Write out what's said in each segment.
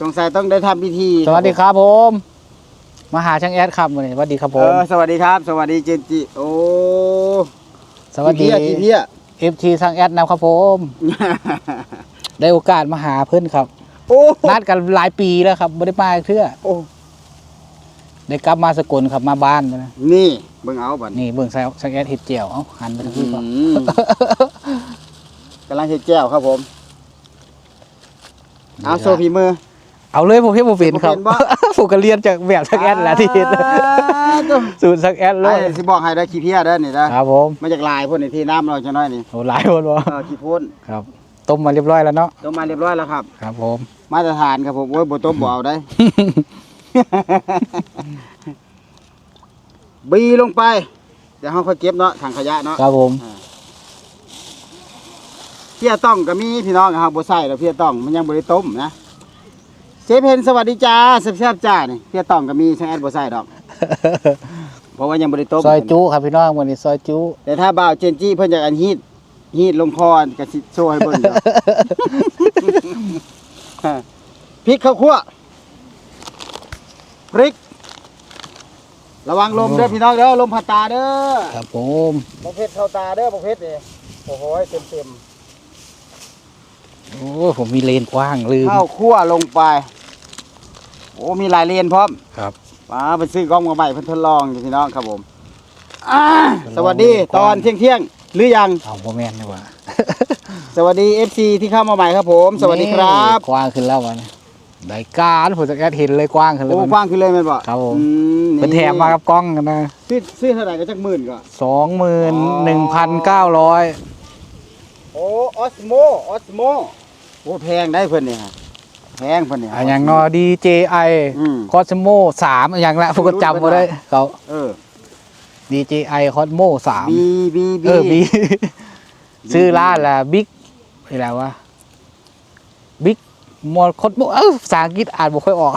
สงสัยต้องได้ทำพิธีสวัสดีครับผม มาหาช่างแอดครับวันนี้สวัสดีครับผเอม อสวัสดีครับ สวัสดีเจนจิโอ้สวัสดีกี่เพี้ยเอฟทีช่างแอดนะครับผมกี่เพี้ยได้โอกาสมาหาเพื่อนครับ โอ้นัดกันหลายปีแล้วครับไม่ได้มาเพื่อโอ้ได้กลับมาสกลครับมาบ้านนะนี่เบิ่งเอาบัดนี่เบิ่งช่างแอดเห็ดเจียวเอ้าหันไปทางอืพี่ก่อนมกำลังเฮ็ดแก้วครับผมเอาโซพีมือ เอาเลยผมเห็นผมเป็นครับผมเป็นบ่ ผมก็เรียนจากแบบช่างแอดแหละที่เห็นอ่าตัวสูตรช่างแอดเลไอ้ยสิบอกให้ได้ขี้เพี้ยเด้อนี่นะครับผมมาจากลายพวกนี้ที่น้ำเราจะน้อยนี่โอ้หลายคนวะเออขี้พ่นครับ ต้มมาเรียบร้อยแล้วเนาะต้มมาเรียบร้อยแล้วครับ ครับผม มาตรฐานครับผมโอ้ยบ่ต้มบ่เอาได้ บีลงไป เดี๋ยวเฮาค่อยเก็บเนาะถังขยะเนาะครับผมเพี้ยต้องก็มีพี่น้องครับบ่ใส่แล้วเพี้ยต้องมันยังบ่ได้ต้มนะ เซฟเห็นสวัสดีจ้าแซ่บๆจ้านี่เพี้ยต้องก็มีช่างแอดบ่ใส่ดอก เพราะว่ายังบ่ได้ต้มซอยจุครับพี่น้องวันนี้ซอยจุแต่ถ้าบ่าวเจนจี้เพิ่นอยากอันฮีดฮีดลงคอก็สิโชว์ให้เบิ่งอยู่พริกข้าวคั่วพริก ระวังลมเด้อพี่น้องเด้อลมพัดตาเด้อครับผมบ่เพชรเข้าตาเด้อบ่เพชรนี่โอ้โหเต็มเต็ม โอ้ผมมีเลนกว้างลืมๆข้าวคั่วลงไป โอ้มีหลายเลนพร้อมครับมาไปซื้อกล้องมาใหม่เพิ่นทดลองอยู่พี่น้องครับผมอ่าสวัสดีตอนเที่ยงเที่ยงๆหรือยัง เอาโมแมนดีกว่าสวัสดี FC ที่เข้ามาใหม่ครับผม สวัสดีครับนี่กว้างขึ้นแล้ววันนี้ได้การผมจะแอดเห็นเลยกว้างขึ้นเลยโอ้มัน กว้างขึ้นเลยแม่นบ่ครับผม อืนี่เป็นแถมมากับกล้องกันนะซื้อซื้อเท่าไหร่ก็จักหมื่นก็สองหมื่นหนึ่งพันเก้าร้อย โอ้ออสโมออสโมโอ้แพงได้เพิ่นนี่ฮะแพงเพิ่นนี่อันอย่างนอ DJI อืม Cosmo สามอนอย่างละผมก็จำมาได้เขาเออ DJI Cosmo สามบีบีบีเออบีชื่อร้านละบิ๊กอะไรวะบิ๊กมอลคอสโมเออภาษาอังกฤษอ่านบ่ค่อยออก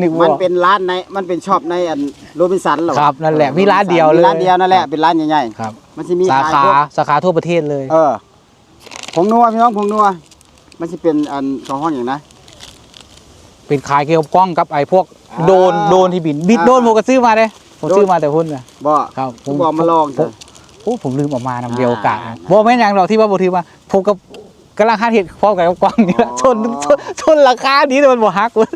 นึกมันว่าเป็นร้านในมันเป็นช็อปในอันโรบินสันเหรอครับนั่นแหละมีร้านเดียวเลยมีร้านเดียวนั่นแหละเป็นร้านใหญ่ครับ ๆมันสิมีสาขายขาพวกสาขาทั่วประเทศเลย เออ ผงนัวพี่น้องผงนัว มันสิเป็นอันของห้องอย่างนะ เป็นขายเกี่ยวกับกล้องกับไอ้พวกอ่าโดรนโดรนที่บินบินอ่าโดรนผมก็ซื้อมาเลยผมโดรนซื้อมาแต่หุ้นนะ บ่ครับผมบอกมาลองผเถมอะ โอ้ผมลืมเออกมานำเดียวอ่ากะบอกไม่นอย่างหรอกที่ว่าบถือมาผมกับกำลังหาเหตุพร้อมกับกล้องนี่แหละอ๋อชนชนชนราคานี้แต่มันบ่ฮักเว้ย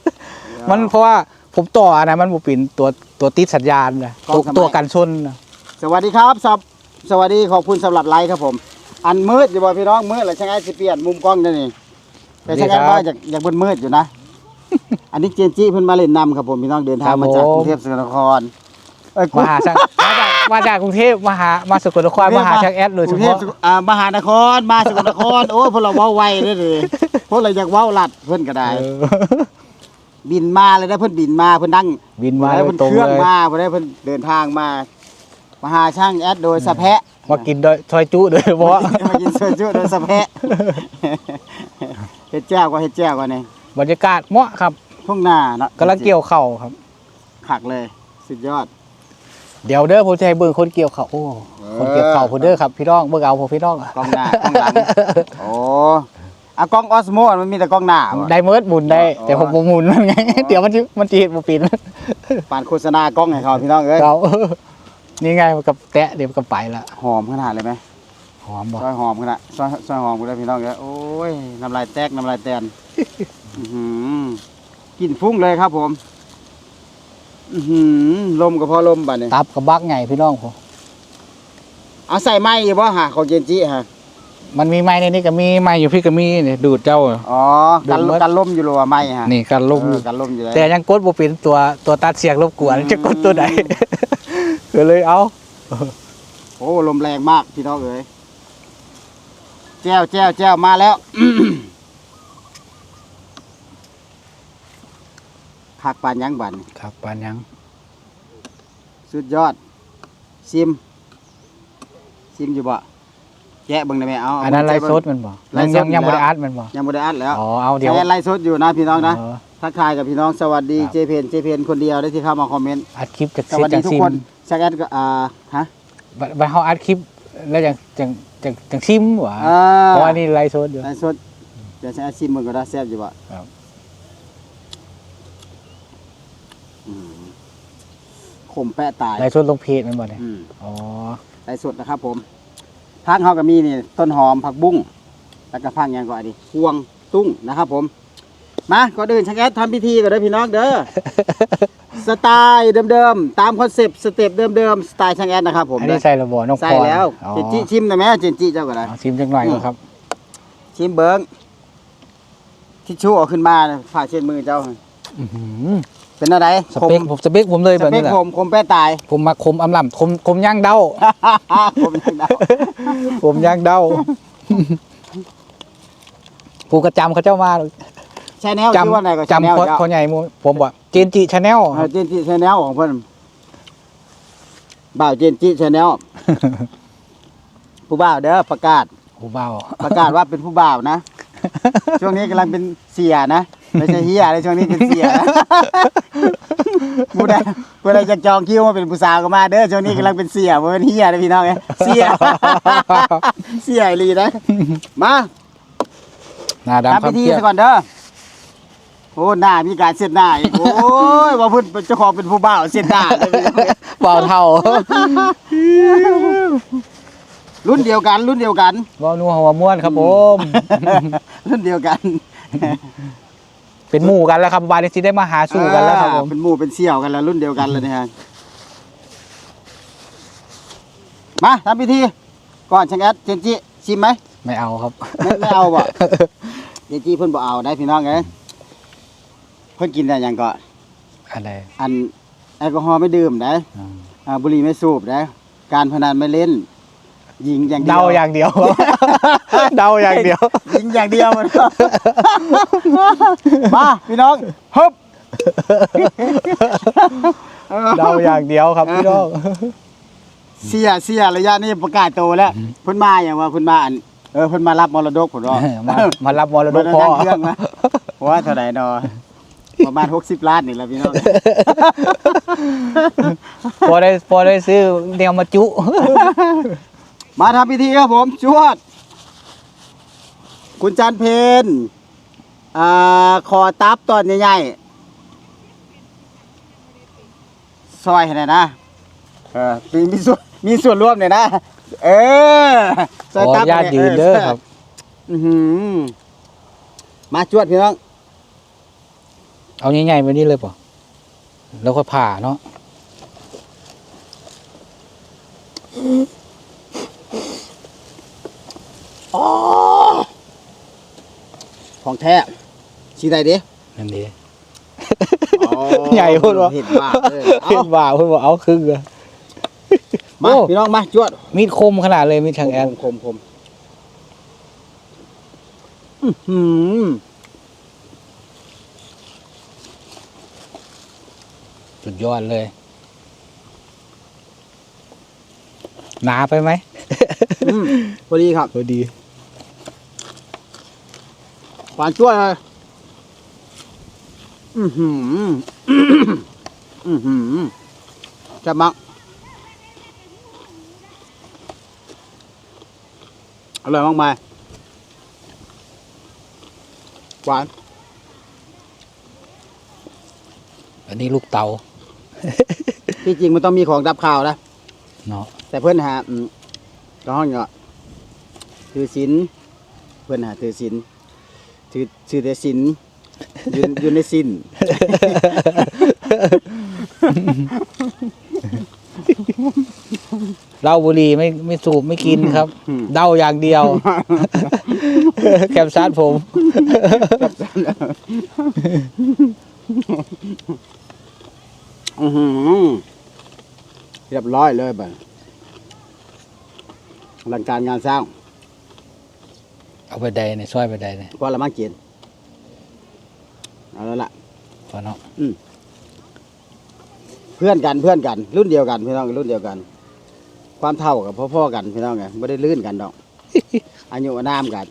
มันเพราะว่าผมต่อนะมันบ่ปินตัวตัวติดสัญญาณนะกล้องตัวทำไม ตัวกันชนนะสวัสดีครับสวสวัสดีขอบคุณสำหรับไลค์ครับผม อันมืดอยู่บ่พี่น้องมืดแล้วช่างไอ้สิเปลี่ยนมุมกล้องนั่นนี่แต่ช่างไอ้ว่าอยากอยากมืดๆอยู่นะ อันนี้เจนจี้เพิ่นมาเล่นนำครับผมพี่น้องเดินทางมาจากกรุงเทพสกลนครเอ้ยมาหาช่างมาจากมาจากกรุงเทพมาหามาสกลนครมาหาช่างแอดโดยกเฉรุงเทพพาะสกลอ่ามหานครมาสกลนครโอ้ยพวกเราเว้าไวเด้อเลยพวกเราอยากเว้าลัดเพิ่นก็ได้เออบินมาเลยนะเพิ่นบินมาเพิ่นนั่งบินมาแล้วโดเพิ่ยนตรงเครื่องเลยมาเพิ่นได้เพิ่นเดินทางมา มาหาช่างแอดโดยสะแพะมากินโดยซอยจุโดยเฉพาะมากินโซจูโดยสะแพะเฮ็ดแจ้วก็เฮ็ดแจ้วก็นี่บรรยากาศเหมาะครับทุ่งนาเนาะกำลังเกี่ยวเข่าวครับขักเลยสุดยอด เดี๋ยวเด้อผมจะให้เบิ่งคนเกี่ยวเข่าวโอ้คนเกี่ยวเข่าวผมเด้อครับพี่น้องเบิ่งเอาผมพี่น้องกล้องหน้ากล้องหลังโอ้อะกล้องออสโมมันมีแต่กล้องหน้าบ่ได้เมิดหมุนได้อ๋อแต่ผมบ่หมุนมันไงเดี๋ยวมันจะมันจะเห็นบ่ปินปานโฆษณากล้องให้เขาพี่น้องเอ้ยเขา นี่ไงมันกับแตะเดี๋ยวมันก็ไปละหอมขนาดเลยไหมหอมบ่ซอยหอมขนาดซอยซอยหอมกูได้พี่น้องเอ้ยโอ้ยน้ำลายแตกน้ำลายแตนอื้อหือกลิ่นฟุ้งเลยครับ ผมอือหือลมก็พอลมบัดนี้ตับกับบักไงพี่น้องผมเอาใส่ไม้อยู่บ่ฮะของเจนจิฮะมันมีไม้ในนี้ก็มีไม้อยู่พี่ก็มีเนี่ยดูดเจ้า อ๋อกันดูดลมเบิดกันลมอยู่หรอวะไม้ฮะนี่การลมเออกันลมอยู่เลยแต่ยังกดบ่เป็นตัวตัวตัดเสียงรบกวนอืมจะกดตัวไหน ก็เลยเอา โอ้ลมแรงมากพี่น้องเอ้ยแจ้วแจ้วแจ้วมาแล้วผักปานยังบันครับปานยังสุดยอด ซิม ซิมอยู่บ่ แกะเบิ่งได้ไหมเอาเาอันนั้นไลเบิ่งฟ์สดมันบ่ไลฟ์สยัดงอยู่ยังบ่ได้แล้วอัดมันบ่ยังบ่ได้อัดแล้วอ๋อเอาเดี๋ยวใช้ไลฟ์สดอยู่นะพี่น้องนะเออทักทายกับพี่น้องสวัสดีครับเจเพนเจเพนคนเดียวได้ที่เข้ามาคอมเมนต์อัดคลิปจากสวัสดีจากทุกซิมคนแซกแอดก็อ่าฮะบัดบัดเฮาอัดคลิปแล้วจังจังจังจังซิมหว่าอ่าเพราะว่านี่ไลฟ์สดอยู่ไลฟ์สดเดี๋ยวใช้อาชีพมึงก็ได้แซ่บอยู่บ่ครับอืมขมแปะตายไล่ส่วนลงเพจแมันบ่เนี่ยอืมอ๋อไลฟ์สดนะครับผม พักเฮาก็มีนี่ต้นหอมผักบุ้งแล้วก็พักหยังก็อันนี้พวงตุ้งนะครับผม มาก็เดินชังแอดทำพิธีก่อนเด้อพี่น้องเด้อ สไตล์เดิมๆ ตามคอนเซปต์สเต็ปเดิมๆ สไตล์ชังแอดนะครับผมอันเด้นี้อใส่ระบบน้องพรใส่แล้วอ๋อเจนจิชิมได้ไหมเจนจิเจ้าก็ได้ เอาชิมจังหน่อยก่อนครับ ชิมเบิ้งทิชชู่เอาขึ้นมาฝากเช็ดมือเจ้าอื้อหือ เป็นอะไรสเปคผมสเปคผมเลยสแบบเปนี้คแหละผมคมแป้ตาย ผมมาคมอำลำคมคมย่างเด้า ผมเป็นดาวผมย่างเด้าผู้กระจำเขาเจ้ามาชาแนลชื่อว่าอะไรก็ชาแนลจำคนคนใหญ่หมู่ผมบอกเจนจิชาแนลเจนจิชาแนลของเพิ่นบ่าวเจนจิชาแนลผู้บ่าวเด้อประกาศผู้เบา ประกาศว่าเป็นผู้บ่าวนะ ช่วงนี้กำลังเป็นเสียนะ ไม่ใช่เฮียเลยช่วงนี้เป็นเสียนะผู้ใดผู้ใดจะจองคิวมาเป็นผู้สาวก็มาเด้อช่วงนี้กำลังเป็นเสียบ่เป็นเฮียนะพี่น้องเอ้ยเสียเสียอีหลีนะมาหน้าดำทำครัพิบธีเพียซะก่อนเด้อโอ้หน้ามีการเช็ดหน้าอีกโอ้ยว่าเพิ่นเป็นเจ้าของเป็นผู้บ่าวเช็ดหน้าเลยพี่น้องเอ้ยเบาเท่ารุ่นเดียวกัน รุ่นเดียวกันเบานัวหัวม้วนครับผม รุ่นเดียวกัน เป็นหมู่กันแล้วครับบานนี้สิได้มาหาสู่กันแล้วครับผมอ่าเป็นหมู่เป็นเสี่ยวกันแล้วรุ่นเดียวกันเลยเนี่ยฮะมาทำพิธีก่อนชังแอดเจนจิชิมไหมไม่เอาครับ ไม่ไม่เอาบ่เจนจิเพิ่นบ่เอาได้พี่น้องเอ้ยเพิ่นกินได้หยังก็อะไรอันแอลกอฮอล์ไม่ดื่มนะอืมอ่าบุหรี่ไม่สูบนะการพนันไม่เล่น ยิงอย่างเดียวเดาอย่างเดียว เดาอย่างเดียว ยิงอย่างเดียวมาพี่น้องฮึบเดาอย่างเดียวครับพี่น้องเสียเสียระยะนี้ประกาศโตแล้วเพิ่นมาอย่างว่าเพิ่นมาอันเออเพิ่นมารับมรดกผมว่ามามารับมรดมากพ่อนั่งเครื่องนะว่าเท่าไหร่นอประมาณ60ล้านนี่แหละพี่น้องพอได้พอได้ซื้อแนวมาจุ มาทำพิธีครับผมชวด คุณจันเพนอ่าคอตับตอนใหญ่ๆซอยให้หน่อยนะเออมีมีส่วนมีส่วนร่วมหน่อยนะ เออซขอยอตัอบนุญาตยืนเด้อครับ อื้อหือมาจวดพี่น้อง เอาใหญ่ๆไปนี่เลยป่ะแล้วก็ผ่าเนาะ ของแท้ชีใดดินั่นดีอ๋อใหญ่พูดว่าเห็นว่าเออเห็นเอาว่าเพิ่นบอกเอาครึ่งอะมาโอ้พี่น้องมาจวดมีดคมขนาดเลยมีดทางแอนคมคมอื้อหือสุดยอดเลย หนาไปไหมอืมพอดีครับพอดี หวานจ้วยเลยอือหือ อือหือจะมักอร่อยมากมายหวาน อันนี้ลูกเตา ที่จริงมันต้องมีของดับข่าวนะ เนาะแต่เพื่อนหาอืมก็ห้องเนาะถือศีลเพื่อนหาถือศีล ถือถือแต่ศีลอยู่อยู่ในศีลเหล้าบุหรี่ไม่ไม่สูบไม่กินครับอืมเดาอย่างเดียว แคปซัดผม อือหือเรียบร้อยเลยบัดอลังการงานสร้าง เอาไปใดเนี่ยช่วยไปใดเนี่ยพอละมั่งเกียนเอาแล้วล่ะ พอเนาะเพื่อนกันเพื่อนกัน รุ่นเดียวกันพี่น้องรุ่นเดียวกัน ความเท่ากับพ่อๆกันพี่น้องไงไม่ได้ลื่นกันดอก อายุอานามกัน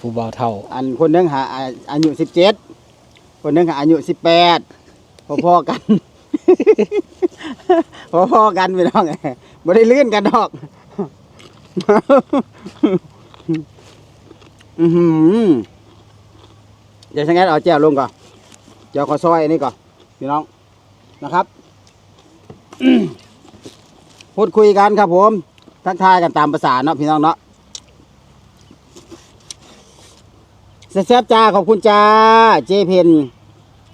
ผู้เบาเท่า อันคนหนึงหาอาอายุสิบเจ็ดคนหนึงหาอายุสิบแปดพ่อๆกัน พ่อๆกันพี่น้องไงไม่ได้ลื่นกันดอก อือหือเดี๋ยวฉันงั้นเอาแจ้วลงก่อนเดี๋ยวขอซอยอันนี้ก่อนพี่น้องนะครับพูดคุยกันครับผม ทักทายกันตามภาษาเนาะพี่น้องเนาะแซ่บจ้าขอบคุณจ้า เจเพน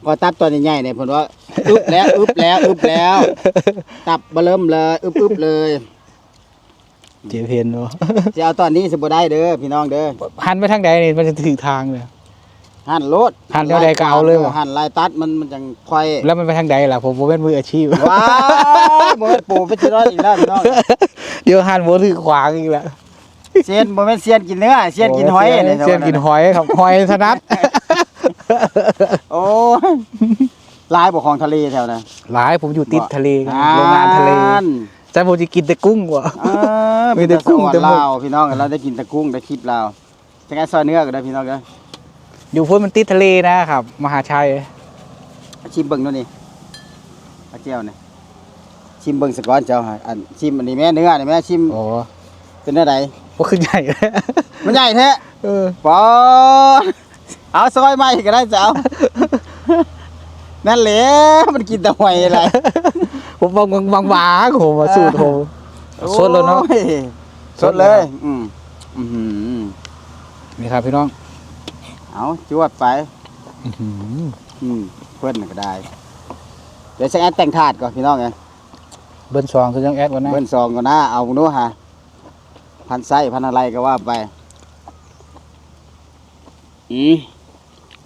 ก็ตับตัวใหญ่ๆเนี่ยผมว่าอึบแล้วอึบแล้วอึบแล้ว ตับเบิ่มเลย อึบอึบเลย เจเพนบ่จะเอาตอนนี้สิบ่ได้เด้อพี่น้องเด้อหันไปทางใดนี่มันจะถึงทางเลยหั่นรถหั่นแนวใดก็เอาเลยว่ะหั่นลายตัดมันมันจังค่อย แล้วมันไปทางใดล่ะผมบ่เป็นมืออาชีพว้าวบ่แม่นปู่ไปสิรอดอีกแล้วพี่น้องเดี๋ยวหันบ่ถือขวางอีกแล้วเซียนบ่แม่นเซียนกินเนื้อเซียนกินหอยเซียนเนี่ยเซียนกินหอยครับหอยถนัดโอ้ยหลายบ่ของทะเลแถวนั้นหลายผมอยู่ติดทะเลครับโรงงานทะเลอ่าน แต่ผมจะกินแต่กุ้งว่ะ เออมีแต่กุ้งแต่แต่หมึกลาวพี่น้องเราได้กินแต่กุ้งได้คลิปลาวจังไงซอยเนื้อก็ได้พี่น้องเด้ออยู่พ้นมันติดทะเลนะครับ มหาชัยชิมเบิ่งดูนี่อาเจียวนี่ชิมเบิ่งสะก้อนเจ้าหาอันชิมอันนี้แม่เนื้อนี่แม่ชิมโอ้เป็นอะไรว่าขึ้นใหญ่มันใหญ่แท้เออปอเอาซอยใหม่ก็ได้เจ้านั่นแหละมันกินแต่หอยอะไร ผมบางบางบางๆผมมาสูตรผมสดแล้วเนาะ โอ้ยสดเลย อืมอื้อหือนี่ครับพี่น้องเอาจวดไป อื้อหืออืมเพื่อนก็ได้ เดี๋ยวฉันแอดแต่งถาดก่อนพี่น้องไงเบิ้ลซองคือยังแอดวันนั้นเบิ้นซองก่อนนะเอาโน้ฮะพันไส้พันอะไรก็ว่าไป อืม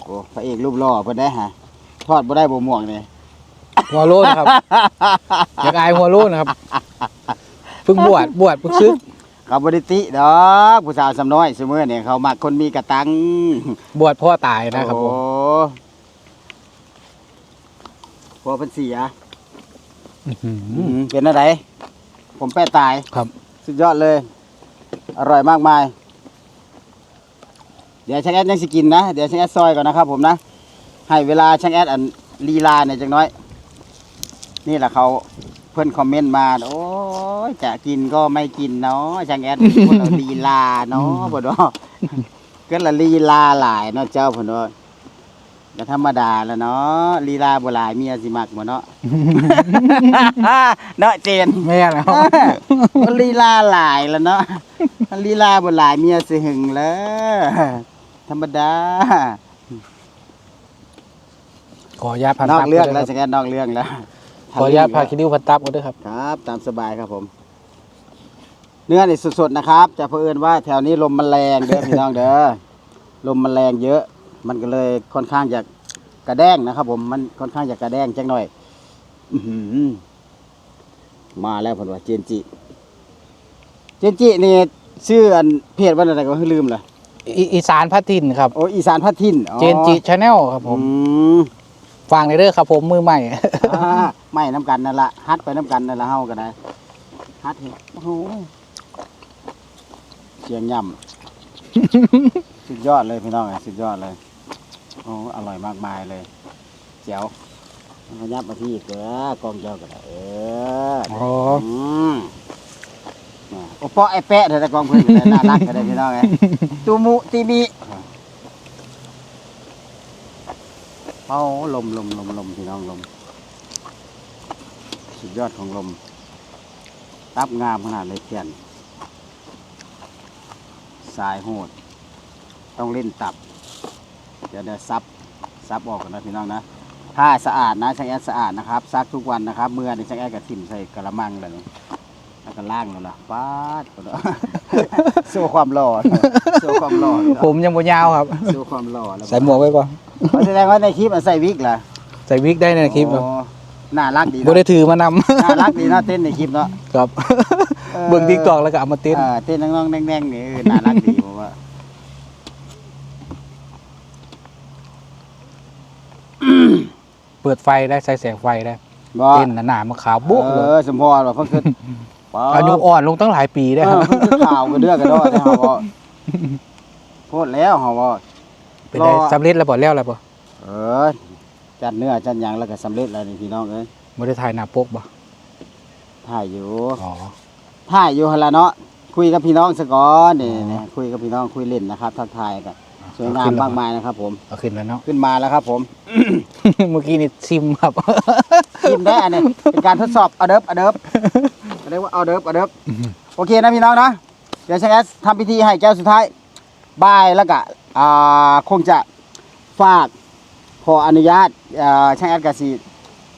โอ้พระเอกรูปหล่อเพิ่นได้ฮะทอดบ่ได้บ่ม่วงนี่ หัวโล้นครับ อยากอายหัวโล้นนะครับเพิ่งบวชบวชเพิ่งซึกเขาบริติดอกผู้สาวสำน้อยเสมอเนี่ยเขามักคนมีกระตังบวชพ่อตายนะครับผมโอ้พอเป็นเสียอื้อหืออืมเป็นอะไรผมแป้ตายครับ สุดยอดเลย อร่อยมากมาย เดี๋ยวช่างแอดยังสิกินนะ เดี๋ยวช่างแอดซอยก่อนนะครับผมนะ ให้เวลาช่างแอดอันลีลาเนี่ยจังน้อย นี่แหละเขาเพื่อนคอมเมนต์มาโอ้ยจะกินก็ไม่กินเนาะช่างแอดคนเราลีลาเนาะบ่ดอกก็ละลีลาหลายเนาะเจ้าผนว่าก็ธรรมดาแล้วเนาะลีลาบ่หลายเมียสิมักบ่เนาะเนาะเจนแม่แล้วมันลีลาหลายแล้วเนาะมันลีลาบนหลายเมียสิหึงแล้วธรรมดาขออนุญาตพันนอกตับเรื่องด้แล้ววยสัคงรับแกนนอกเรื่องแล้ว ขออนุญาตพาคิดิวพันตับกันด้วยครับ ครับ ตามสบายครับผม เนื้อนี่สดๆนะครับ จะเผอิญว่าแถวนี้ลมมันแรงเด้อพี่น้องเด้อ ลมมันแรงเยอะ มันก็เลยค่อนข้างจะกระแดงนะครับ ผม มันค่อนข้างจะกระแดงจังหน่อย อื้อหือมาแล้วผมว่าเจนจิ เจนจินี่ชื่ออันเพจว่าอะไรก็ลืมเลยอีอีสานพัดทินครับ โอ้อีสานพัดทินอ๋อเจนจิชาแนลครับผม อืม ฟังในเด้อครับผมมือใหม่ อ่าไม่น้ำกันนั่นละฮัดไปน้ำกันนั่นละเฮาก็ได้ฮัดเห็ดโอ้โหเสียงย่ำ สุดยอดเลยพี่น้องอะสุดยอดเลยโอ้อร่อยมากมายเลยเจ๋วเอายับมาที่อีกเด้อกองเจ้าก็ได้เอออ๋ออืมอ่าโอ้ปอไอ้แปะเถอะแต่กองเพื่อนก็ได้น่ารักก็ได้พี่น้องไงตูมุตีมี เอาลมลมลมลมพี่น้องลม สุดยอดของลม ตับงามขนาดเลยเพียนสายโหด ต้องเล่นตับ เดี๋ยวเดี๋ยวซับซับออกกันนะพี่น้องนะถ้าสะอาดนะช่างแอดสะอาดนะครับซักทุกวันนะครับ เมื่อในช่างแอดกับทิ่มใส่กระมังเลย แล้วก็ล่างแล้วล่ะป๊าดก็เนาะสู้ความหล่อสู้ความหล่อพี่น้องผมยังบ่ยาวครับ สู้ความหล่อแล้วใส่หมวกไว้ก่อนอ๋อแสดงว่าในคลิปมันใส่วิกเหรอใส่วิกได้ในคลิปครับโอ้น่ารักดีบ่เนาะได้ถือมานำ น่ารักดีเนาะเต้นในคลิปเนาะ ครับออ เบิ่งทิกตอกแล้วก็เอามาเต้นอ่าเต้นน้องๆแดงๆนี่เออน่ารักดีผมว่าเปิดไฟได้ใส่แสงไฟได้บ่เต้นหนาๆมาขาวบุ๊กเอเลยอสมพรว่าเพิ่นคือป๊าด อายุอ่อนลงตั้งหลายปีได้เอครัอบเพิ่นคือข่าวกันเด้อกันดอแต่เฮาบ่โพดแล้วเฮาบ่เป็นไงรอสำเร็จแล้วบ่แล้วแล้วบ่เออจัดเนื้อจัดหยังแล้วก็สำเร็จแล้วนี่พี่น้องเอ้ยบ่ได้ถ่ายหน้าปกบ่ถ่ายอยู่อ๋อถ่ายอยู่หั่นล่ะเนาะคุยกับพี่น้องซะก่อนนี่ๆคุยกับพี่น้องคุยเล่นนะครับทักทายกันอ๋อสวยงามมากมายนะครับ ผมเอาขึ้นแล้วเนาะขึ้นมาแล้วครับผมเมื่อกี้นี่ซิมครับชิมได้อันนี้เป็นการทดสอบอเดิบอเดิบ เรียกว่าอเดิบอเดิบโอเคนะพี่น้องนะเดี๋ยวช่างแอสทำพิธีให้แก้วสุดท้ายบายแล้วก็อ่าคงจะฝากขออนุญาตอ่าช่างแอสกสิ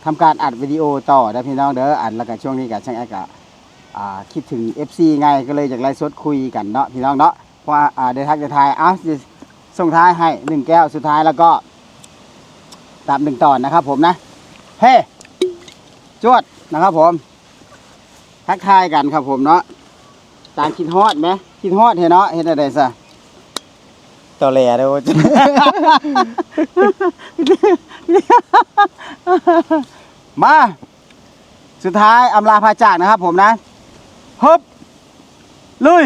ทำการอัดวิดีโอต่อนะพี่น้องเด้ออัดแล้วก็ช่วงนี้กับช่างแอสก็อ่าคิดถึง FC ไงก็เลยอยากไลฟ์สดคุยกันเนาะพี่น้องเนาะเพราะว่าอ่าเดี๋ยวทักเดี๋ยวทายเอ้าสิส่งท้ายให้หนึ่งแก้วสุดท้ายแล้วก็ตามหนึ่งตอนนะครับผมนะเฮ้จวดนะครับผม ทักทายกันครับผมเนาะต่างคิดฮอดไหมคิดฮอดเห็นเนาะเห็นอะไรซะต่อแหล่เด้อมา สุดท้ายอำลาพาจากนะครับผมนะฮึบลุย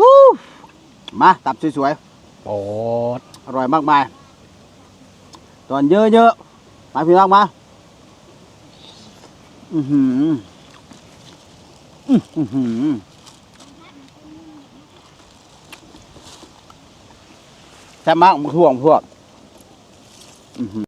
วู้ มาตับสวยโอ้ดๆอร่อยมากมาย ตอนเยอะๆมาพี่น้องมา อือหืออื้อหือแซ่บมากหมึกถ่วงพวก อือหือ